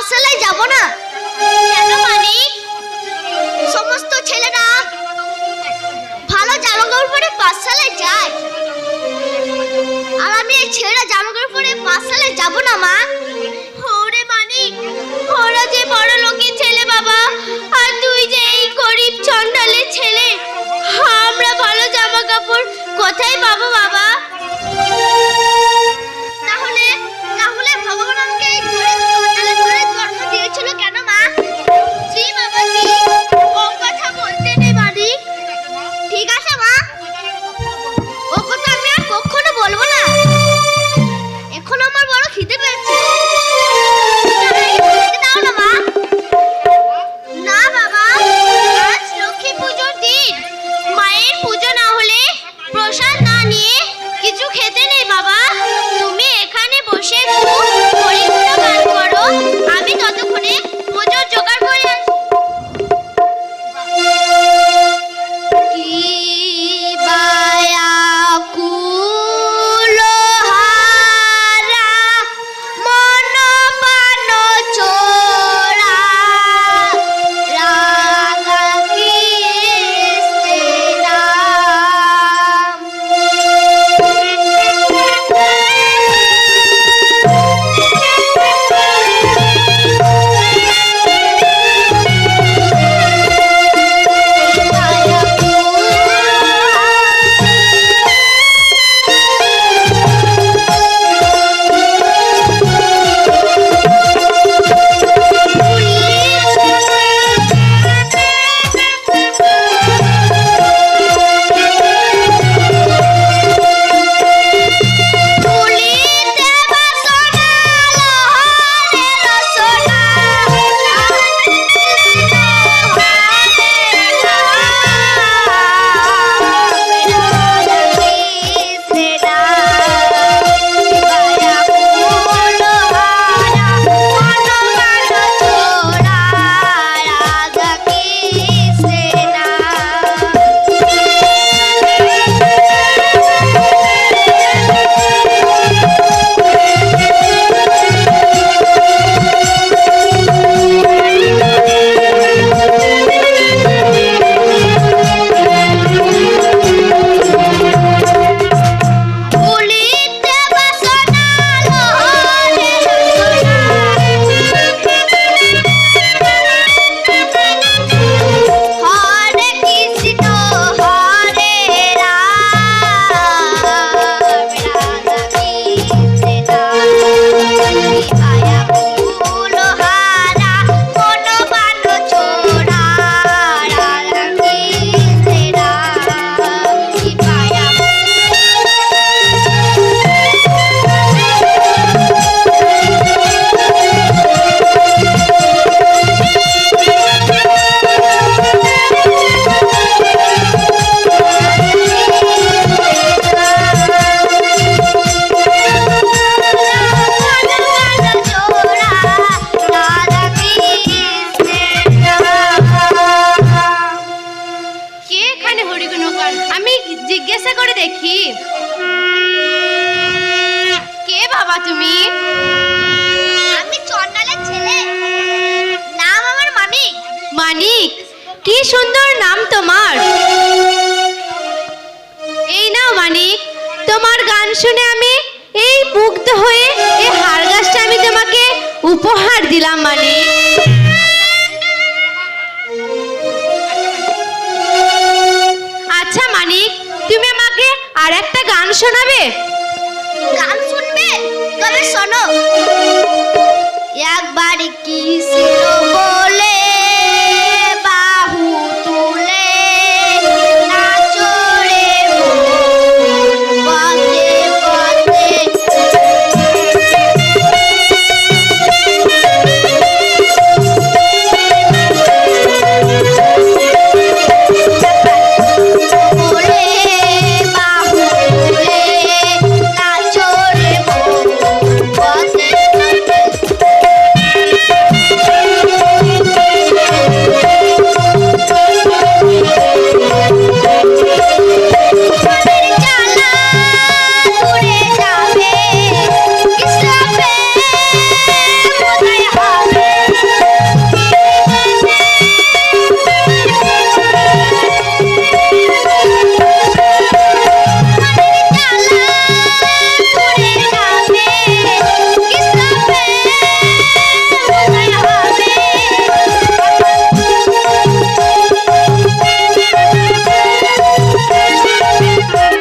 পাঠশালায় যাব না। কেন মানিক সমস্ত ছেলেরা ভালো জামা কাপড় পরে পাঠশালায় যায়। আর আমি এই ছেলেরা জামা কাপড় পরে পাঠশালায় যাব না, মা। বড় লোকের ছেলে বাবা, আর তুই যে এই ছেলে। আমরা ভালো জামা কাপড় কোথায় পাবো বাবা? 山哪里？শুনে আমি এই মুগ্ধ হয়ে এই হার গাছটা আমি তোমাকে উপহার দিলাম মানিক আচ্ছা মানিক তুমি আমাকে আর একটা গান শোনাবে? গান শুনবে? তবে শোনো। একবার কি ছিল